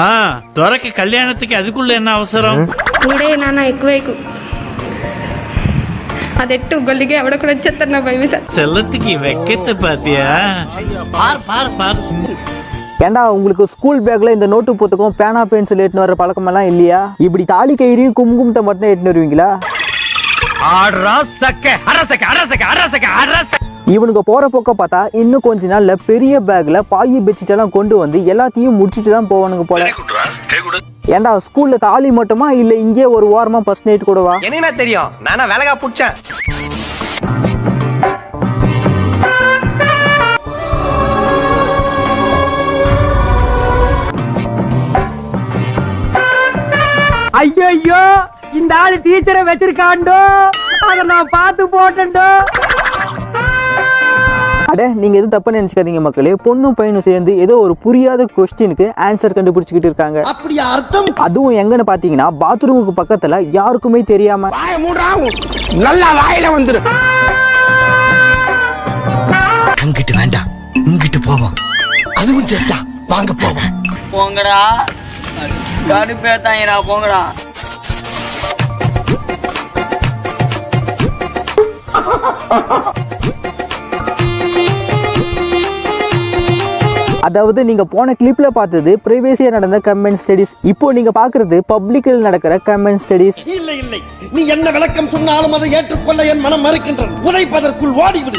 ఆ దొరకి కళ్యాణత్తికి అది కూడా ఎన్న అవసరం కూడే నాన్న ఎక్కువైకు ಅದೆಟ್ಟು ಗಲ್ಲಿಗೆ ಅವಡ ಕೂಡ செல்லத்துக்கு வெக்கத்தை பாத்தியா? பார் பார் பார். ஏன்டா உங்களுக்கு ஸ்கூல் பேக்ல இந்த நோட்டு புத்தகம் பேனா பென்சில் எட்டுன்னு வர பழக்கமெல்லாம் இல்லையா? இப்படி தாலி கயிறையும் குங்குமத்தை மட்டும் எட்டுன்னு வருவீங்களா? ஆடுறா சக்க அரசக்க அரசக்க அரசக்க அரச இவனுங்க போற போக்க பார்த்தா இன்னும் கொஞ்ச நாள்ல பெரிய பேக்ல பாயி பெட்ஷீட் எல்லாம் கொண்டு வந்து எல்லாத்தையும் முடிச்சிட்டு தான் போவானுங்க போல. ஏண்டா ஸ்கூல்ல தாலி மட்டுமா? இல்ல இங்கே ஒரு ஓரமா ஃபர்ஸ்ட் நைட் கூடவா என்ன தெரியும்? நானா வேலைக்கா புடிச்சேன். ஐயோ இந்த ஆளு டீச்சரை வச்சிருக்காண்டோ அத நான் பார்த்து போட்டேன்டோ. அட நீங்க எதுவும் தப்பா நினைச்சுக்காதீங்க மக்களே. பொண்ணும் பையனும் சேர்ந்து ஏதோ ஒரு புரியாத கொஸ்டினுக்கு ஆன்சர் கண்டுபிடிச்சிக்கிட்டு இருக்காங்க. அப்படி அர்த்தம். அதுவும் எங்கன்னு பாத்தீங்கன்னா பாத்ரூமுக்கு பக்கத்துல யாருக்குமே தெரியாம. நல்லா வாயில வந்துரும் அங்கிட்டு வேண்டாம். இங்கிட்டு போவோம். அதுவும் சரியா வாங்க போவோம். போங்கடா. கடுப்பேத்தாங்கடா போங்கடா. அதாவது நீங்க போன கிளிப்ல பார்த்தது ப்ரைவேசியாக நடந்த கமெண்ட் ஸ்டடிஸ் இப்போ நீங்க பாக்குறது பப்ளிக்கில் நடக்கிற கமெண்ட் ஸ்டடிஸ் இல்லை இல்லை. நீ என்ன விளக்கம் சொன்னாலும் அதை ஏற்றுக்கொள்ள என் மனம் மறுக்கின்றது. உழைப்பதற்குள் ஓடிவிடு.